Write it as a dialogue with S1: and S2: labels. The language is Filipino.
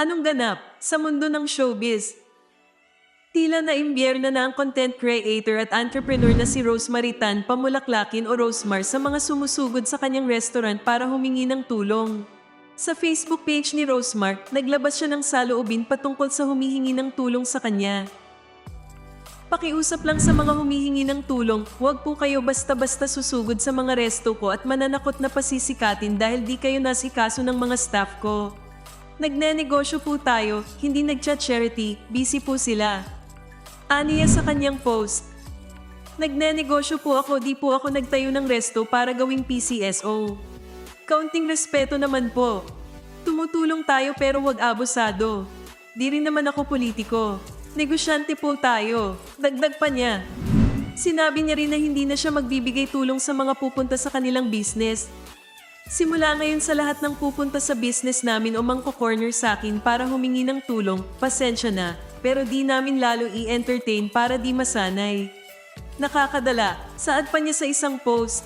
S1: Anong ganap sa mundo ng showbiz? Tila na imbierna na ang content creator at entrepreneur na si Rosemary Tan pamulaklakin o Rosemar sa mga sumusugod sa kanyang restaurant para humingi ng tulong. Sa Facebook page ni Rosemar, naglabas siya ng saloobin patungkol sa humihingi ng tulong sa kanya. Pakiusap lang sa mga humihingi ng tulong, huwag po kayo basta-basta susugod sa mga resto ko at mananakot na pasisikatin dahil di kayo nasikaso ng mga staff ko. Nagnenegosyo po tayo, hindi nagchat-charity, busy po sila. Aniya sa kanyang post, Nagnenegosyo po ako, di po ako nagtayo ng resto para gawing PCSO. Kaunting respeto naman po. Tumutulong tayo pero wag abusado. Di rin naman ako politiko. Negosyante po tayo. Dagdag pa niya. Sinabi niya rin na hindi na siya magbibigay tulong sa mga pupunta sa kanilang business. Simula ngayon sa lahat ng pupunta sa business namin o mangko-corner sa akin para humingi ng tulong, pasensya na, pero di namin lalo i-entertain para di masanay. Nakakadala, saad pa niya sa isang post,